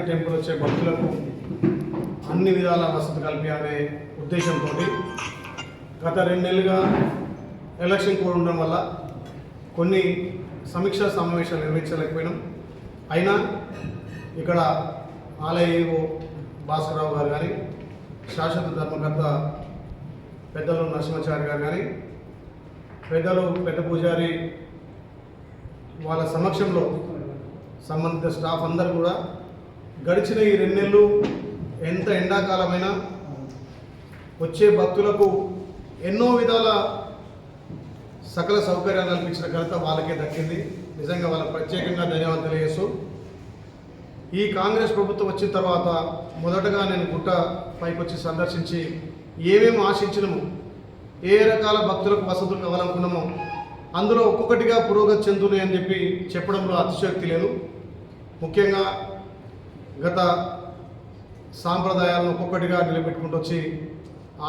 Temple వచ్చే భక్తులకు అన్ని విధాల వసతి కల్పించాలనే ఉద్దేశంతో గత రెండు నెలలుగా ఎలక్షన్ కోడ్ ఉండడం వల్ల కొన్ని సమీక్షా సమావేశాలు నిర్వహించలేకపోయినాం. అయినా ఇక్కడ ఆలయో భాస్కరరావు గారు కానీ శాశ్వత ధర్మకర్త పెద్దలు నరసింహాచారి గారు కానీ పెద్దలు పెద్ద పూజారి వాళ్ళ సమక్షంలో సంబంధిత స్టాఫ్ అందరు కూడా గడిచిన ఈ రెండు నెలలు ఎంత ఎండాకాలమైనా వచ్చే భక్తులకు ఎన్నో విధాల సకల సౌకర్యాలు కల్పించిన ఘనత వాళ్ళకే దక్కింది. నిజంగా వాళ్ళకి ప్రత్యేకంగా ధన్యవాదాలు తెలియజేస్తూ ఈ కాంగ్రెస్ ప్రభుత్వం వచ్చిన తర్వాత మొదటగా నేను గుట్ట పైకి వచ్చి సందర్శించి ఏమేమి ఆశించినము ఏ రకాల భక్తులకు వసతులు కావాలనుకున్నామో అందులో ఒక్కొక్కటిగా పురోగతి చెందుతున్నాయని అని చెప్పి చెప్పడంలో అతిశయోక్తి లేదు. ముఖ్యంగా గత సాంప్రదాయాలను ఒక్కొక్కటిగా నిలబెట్టుకుంటూ వచ్చి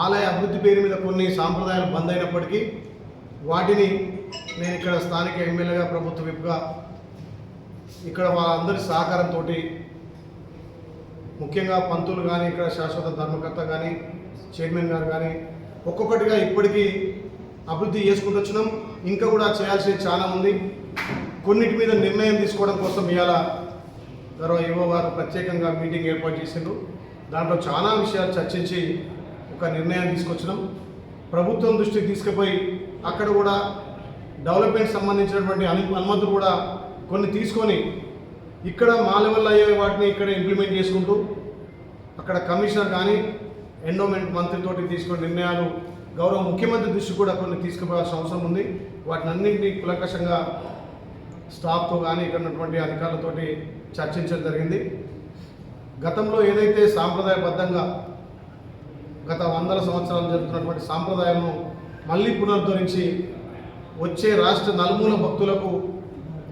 ఆలయ అభివృద్ధి పేరు మీద కొన్ని సాంప్రదాయాలు బంద్ అయినప్పటికీ వాటిని నేను ఇక్కడ స్థానిక ఎమ్మెల్యేగా ప్రభుత్వ విప్గా ఇక్కడ వాళ్ళందరి సహకారంతో ముఖ్యంగా పంతులు కానీ ఇక్కడ శాశ్వత ధర్మకర్త కానీ చైర్మన్ గారు కానీ ఒక్కొక్కటిగా ఇప్పటికీ అభివృద్ధి చేసుకుంటూ వచ్చినాం. ఇంకా కూడా చేయాల్సింది చాలా ఉంది కొన్నిటి మీద నిర్ణయం తీసుకోవడం కోసం ఇవాళ గౌరవ యువ వారు ప్రత్యేకంగా మీటింగ్ ఏర్పాటు చేసిండ్రు. దాంట్లో చాలా విషయాలు చర్చించి ఒక నిర్ణయం తీసుకొచ్చినాం. ప్రభుత్వం దృష్టికి తీసుకుపోయి అక్కడ కూడా డెవలప్మెంట్ సంబంధించినటువంటి అను అనుమతులు కూడా కొన్ని తీసుకొని ఇక్కడ మా లెవెల్ అయ్యే వాటిని ఇక్కడ ఇంప్లిమెంట్ చేసుకుంటూ అక్కడ కమిషనర్ కానీ ఎండోమెంట్ మంత్రితోటి తీసుకున్న నిర్ణయాలు గౌరవ ముఖ్యమంత్రి దృష్టి కూడా కొన్ని తీసుకుపోవాల్సిన అవసరం ఉంది. వాటిని అన్నింటినీ కులకషంగా స్టాఫ్తో కానీ ఇక్కడ ఉన్నటువంటి అధికారులతోటి చర్చించడం జరిగింది. గతంలో ఏదైతే సాంప్రదాయబద్ధంగా గత వందల సంవత్సరాలు జరుగుతున్నటువంటి సాంప్రదాయము మళ్ళీ పునరుద్ధరించి వచ్చే రాష్ట్ర నలుమూల భక్తులకు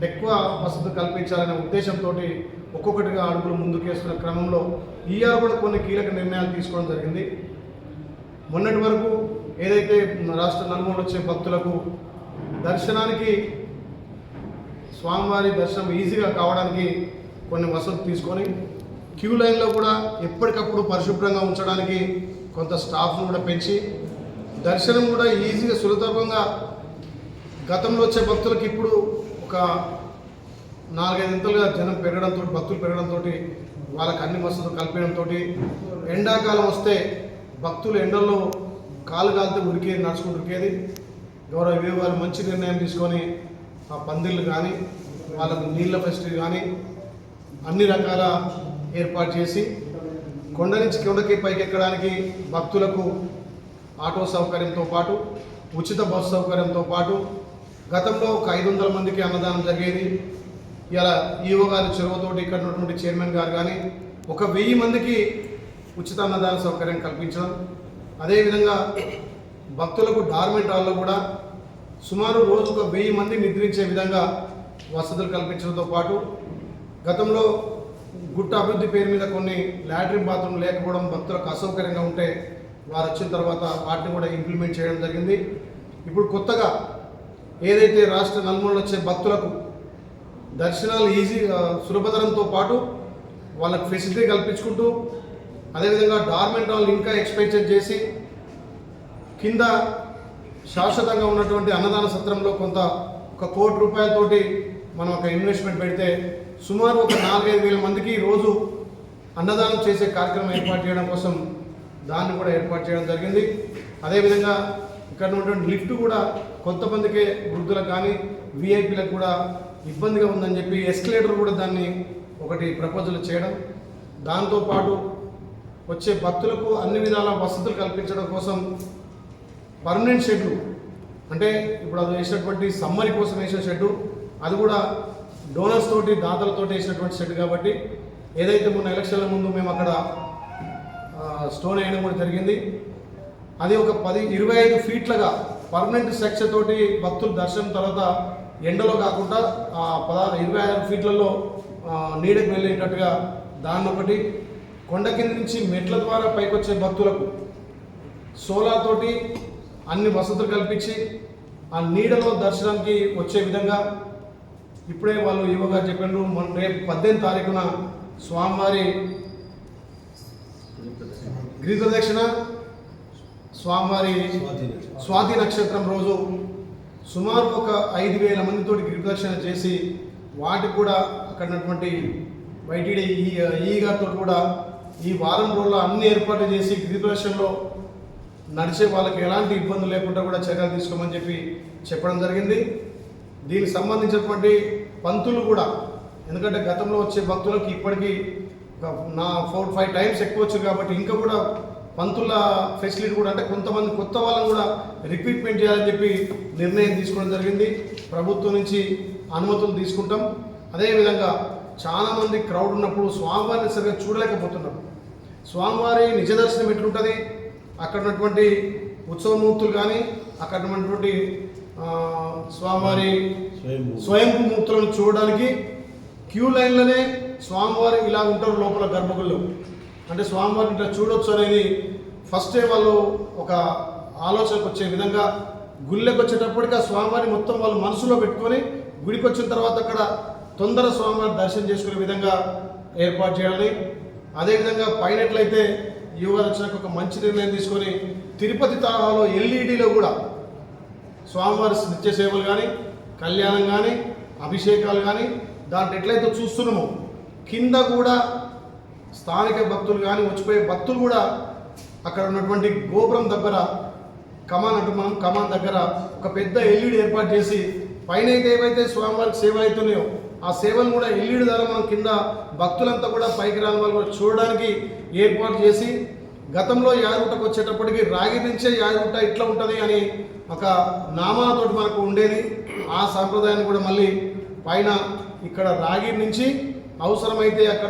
ఎక్కువ వసతి కల్పించాలనే ఉద్దేశంతో ఒక్కొక్కటిగా అడుగులు ముందుకేస్తున్న క్రమంలో ఈఆర్ కూడా కొన్ని కీలక నిర్ణయాలు తీసుకోవడం జరిగింది. మొన్నటి వరకు ఏదైతే రాష్ట్ర నలుమూల వచ్చే భక్తులకు దర్శనానికి స్వామివారి దర్శనం ఈజీగా కావడానికి కొన్ని వసతులు తీసుకొని క్యూ లైన్లో కూడా ఎప్పటికప్పుడు పరిశుభ్రంగా ఉంచడానికి కొంత స్టాఫ్ను కూడా పెంచి దర్శనం కూడా ఈజీగా సులభంగా గతంలో వచ్చే భక్తులకు ఇప్పుడు ఒక నాలుగైదింతలుగా జనం పెరగడంతో భక్తులు పెరగడంతో వాళ్ళకి అన్ని వసతులు కల్పించడంతో ఎండాకాలం వస్తే భక్తులు ఎండల్లో కాలు కాలితే ఉరికేది నడుచుకుంటూ ఉరికేది. గౌరవ వివి వారు మంచి నిర్ణయం తీసుకొని పందిళ్ళు కానీ వాళ్ళకు నీళ్ళ ఫెసిలిటీ కానీ అన్ని రకాల ఏర్పాటు చేసి కొండ నుంచి కొండకి పైకి ఎక్కడానికి భక్తులకు ఆటో సౌకర్యంతో పాటు ఉచిత బస్సు సౌకర్యంతో పాటు గతంలో ఒక ఐదు వందల మందికి అన్నదానం జరిగేది. ఇలా ఈవో గారి చొరవతోటి ఇక్కడ ఉన్నటువంటి చైర్మన్ గారు కానీ ఒక వెయ్యి మందికి ఉచిత అన్నదాన సౌకర్యం కల్పించడం. అదేవిధంగా భక్తులకు డార్మెంట్ హాల్లో కూడా సుమారు రోజుకు ఒక వెయ్యి మంది నిద్రించే విధంగా వసతులు కల్పించడంతో పాటు గతంలో గుట్ట అభివృద్ధి పేరు మీద కొన్ని లాట్రిన్ బాత్రూమ్ లేకపోవడం భక్తులకు అసౌకర్యంగా ఉంటే వారు వచ్చిన తర్వాత వాటిని కూడా ఇంప్లిమెంట్ చేయడం జరిగింది. ఇప్పుడు కొత్తగా ఏదైతే రాష్ట్ర నలుమూలలో వచ్చే భక్తులకు దర్శనాలు ఈజీ సులభతరంతో పాటు వాళ్ళకి ఫెసిలిటీ కల్పించుకుంటూ అదేవిధంగా డార్మెంట్ హాల్ ఇంకా ఎక్స్పెన్షన్ చేసి కింద శాశ్వతంగా ఉన్నటువంటి అన్నదాన సత్రంలో కొంత ఒక కోటి రూపాయలతోటి మనం ఒక ఇన్వెస్ట్మెంట్ పెడితే సుమారు ఒక నాలుగైదు వేల మందికి రోజు అన్నదానం చేసే కార్యక్రమం ఏర్పాటు చేయడం కోసం దాన్ని కూడా ఏర్పాటు చేయడం జరిగింది. అదేవిధంగా ఇక్కడ ఉన్నటువంటి లిఫ్ట్ కూడా కొంతమందికే వృద్ధులకు కానీ విఐపీలకు కూడా ఇబ్బందిగా ఉందని చెప్పి ఎస్కలేటర్ కూడా దాన్ని ఒకటి ప్రపోజల్ చేయడం. దాంతోపాటు వచ్చే భక్తులకు అన్ని విధాల వసతులు కల్పించడం కోసం పర్మనెంట్ షెడ్లు. అంటే ఇప్పుడు అది వేసినటువంటి సమ్మరి కోసం వేసిన షెడ్డు అది కూడా డోనర్స్ తోటి దాతలతోటి వేసినటువంటి షెడ్ కాబట్టి ఏదైతే మొన్న ఎలక్షన్ల ముందు మేము అక్కడ స్టోన్ వేయడం కూడా జరిగింది. అది ఒక పది ఇరవై ఐదు ఫీట్లుగా పర్మనెంట్ సెక్షన్ తోటి భక్తులు దర్శనం తర్వాత ఎండలో కాకుండా ఆ పదహారు ఇరవై ఐదు ఫీట్లలో నీడకు వెళ్ళేటట్టుగా దాన్ని ఒకటి కొండ కింద నుంచి మెట్ల ద్వారా పైకొచ్చే భక్తులకు సోలార్ తోటి అన్ని వసతులు కల్పించి ఆ నీడలో దర్శనానికి వచ్చే విధంగా ఇప్పుడే వాళ్ళు యువగా చెప్పినారు మొన్న రేపు పద్దెనిమిది తారీఖున స్వామివారి గిరి ప్రదక్షిణ స్వామివారి స్వాతి నక్షత్రం రోజు సుమారు ఒక ఐదు వేల మందితో గిరి ప్రదక్షిణ చేసి వాటికి కూడా అక్కడ ఉన్నటువంటి వైటీడీ ఈ ఈ గారితో కూడా ఈ వారం రోజుల్లో అన్ని ఏర్పాట్లు చేసి గిరి ప్రదక్షిణలో నడిచే వాళ్ళకి ఎలాంటి ఇబ్బందులు లేకుండా కూడా చర్యలు తీసుకోమని చెప్పి చెప్పడం జరిగింది. దీనికి సంబంధించినటువంటి పంతులు కూడా ఎందుకంటే గతంలో వచ్చే భక్తులకు ఇప్పటికీ నా ఫోర్ ఫైవ్ టైమ్స్ ఎక్కువ వచ్చు కాబట్టి ఇంకా కూడా పంతుల ఫెసిలిటీ కూడా అంటే కొంతమంది కొత్త వాళ్ళని కూడా రిక్రూట్మెంట్ చేయాలని చెప్పి నిర్ణయం తీసుకోవడం జరిగింది. ప్రభుత్వం నుంచి అనుమతులు తీసుకుంటాం. అదేవిధంగా చాలామంది క్రౌడ్ ఉన్నప్పుడు స్వామివారిని సరిగ్గా చూడలేకపోతున్నారు. స్వామివారి నిజ దర్శనం ఎట్లుంటుంది? అక్కడ ఉన్నటువంటి ఉత్సవమూర్తులు కానీ అక్కడ ఉన్నటువంటి స్వామివారి స్వయంభూ. మూర్తులను చూడడానికి క్యూ లైన్లోనే స్వామివారి ఇలా ఉంటారు లోపల గర్భగుళ్ళు. అంటే స్వామివారిని ఇట్లా చూడొచ్చు అనేది ఫస్టే వాళ్ళు ఒక ఆలోచనకు వచ్చే విధంగా గుళ్ళకి వచ్చేటప్పటికి ఆ స్వామివారిని మొత్తం వాళ్ళు మనసులో పెట్టుకొని గుడికి వచ్చిన తర్వాత అక్కడ తొందర స్వామివారి దర్శనం చేసుకునే విధంగా ఏర్పాటు చేయాలి అదేవిధంగా పైనట్లయితే యువగారు వచ్చినాక ఒక మంచి నిర్ణయం తీసుకొని తిరుపతి తరహాలో ఎల్ఈడిలో కూడా స్వామివారి నిత్య సేవలు కానీ కళ్యాణం కానీ అభిషేకాలు కానీ దాంట్లో ఎట్లయితే చూస్తున్నామో కింద కూడా స్థానిక భక్తులు కానీ వచ్చిపోయే భక్తులు కూడా అక్కడ ఉన్నటువంటి గోపురం దగ్గర కమాన్ అంటూ మనం కమాన్ దగ్గర ఒక పెద్ద ఎల్ఈడి ఏర్పాటు చేసి పైన అయితే ఏవైతే స్వామివారికి సేవలు అవుతున్నాయో ఆ సేవలు కూడా ఎల్ఈడి ద్వారా మనం కింద భక్తులంతా కూడా పైకి రాని వాళ్ళు కూడా చూడడానికి ఏర్పాటు చేసి గతంలో యాదగుట్టకు వచ్చేటప్పటికి రాగి నుంచే యాదగుట్ట ఇట్లా ఉంటుంది అని ఒక నామాలతో మనకు ఉండేది. ఆ సాంప్రదాయాన్ని కూడా మళ్ళీ పైన ఇక్కడ రాగి నుంచి అవసరమైతే అక్కడ